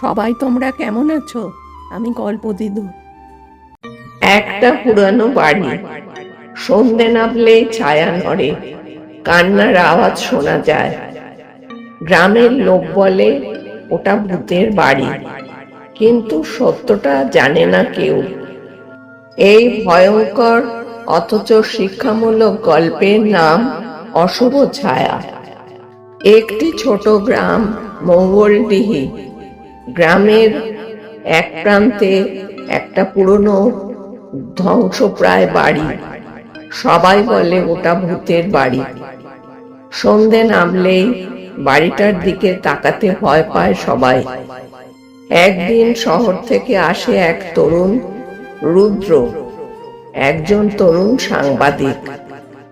সবাই তোমরা কেমন আছো? আমি গল্প দিদু একটা পুরানো বাড়ি। সন্ধে নামলেই ছায়া নড়ে। কান্নার আওয়াজ শোনা যায়। গ্রামের লোক বলে, ওটা ভূতের বাড়ি। কিন্তু সত্যটা জানে না কেউ। এই ভয়ঙ্কর, অথচ শিক্ষামূলক গল্পের নাম অশুভ ছায়া। একটি ছোট গ্রাম, মঙ্গলডিহি। গ্রামের এক প্রান্তে একটা পুরনো ধ্বংসপ্রায় বাড়ি। সবাই বলে ওটা ভূতের বাড়ি। সন্ধে নামলেই বাড়িটার দিকে তাকাতে ভয় পায় সবাই। একদিন শহর থেকে আসে এক তরুণ, রুদ্র, একজন তরুণ সাংবাদিক।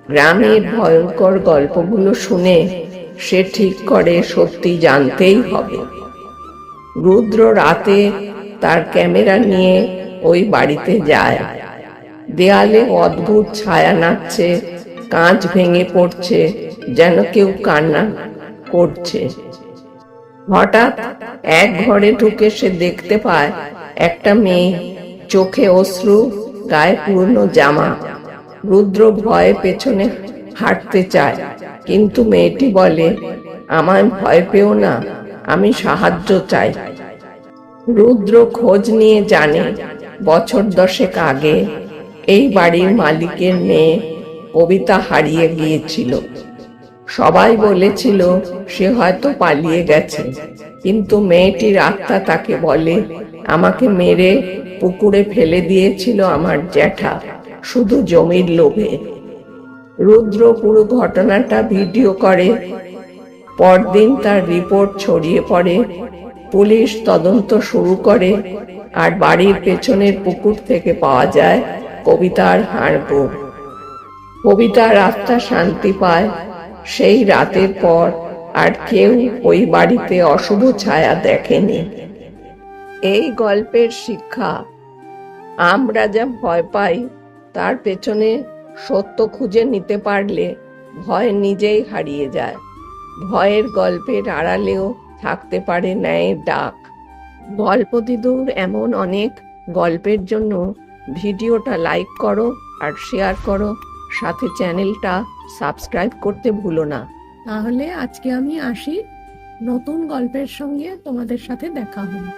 গ্রামের ভয়ঙ্কর গল্পগুলো শুনে সে ঠিক করে সত্যি জানতেই হবে। রুদ্র রাতে তার ক্যামেরা নিয়ে ওই বাড়িতে যায়। দেয়ালে অদ্ভুত ছায়া নাচছে, কাঁচ ভেঙে পড়ছে, যেন কেউ কান্না করছে। হঠাৎ এক ঘরে ঢুকে সে দেখতে পায় একটা মেয়ে, চোখে অশ্রু, গায়ে পুরনো জামা। রুদ্র ভয়ে পেছনে হাঁটতে চায়, কিন্তু মেয়েটি বলে, আমায় ভয় পেও না আমি সাহায্য চাই। রুদ্র খোঁজ নিয়ে জানে, বছর দশেক আগে এই বাড়ির মালিকের মেয়ে কবিতা হারিয়ে গিয়েছিল। সবাই বলেছিল, সে হয়তো পালিয়ে গেছে। কিন্তু মেয়েটির আত্মা তাকে বলে, আমাকে মেরে পুকুরে ফেলে দিয়েছিল আমার জ্যাঠা, শুধু জমির লোভে। রুদ্র পুরো ঘটনাটা ভিডিও করে পরদিন তার রিপোর্ট ছড়িয়ে পড়ে। পুলিশ তদন্ত শুরু করে আর বাড়ির পেছনের পুকুর থেকে পাওয়া যায় কবিতার হাড়গোড়। কবিতার আত্মা শান্তি পায়, সেই রাতের পর আর কেউ ওই বাড়িতে অশুভ ছায়া দেখেনি। এই গল্পের শিক্ষা, আমরা যা ভয় পাই তার পেছনে সত্য খুঁজে নিতে পারলে ভয় নিজেই হারিয়ে যায়। ভয়ের গল্পের আড়ালেও থাকতে পারে ন্যায়ের ডাক। গল্প দিদুর এমন অনেক গল্পের জন্য ভিডিওটা লাইক করো আর শেয়ার করো, সাথে চ্যানেলটা সাবস্ক্রাইব করতে ভুলো না। তাহলে আজকে আমি আসি। নতুন গল্পের সঙ্গে তোমাদের সাথে দেখা হবে।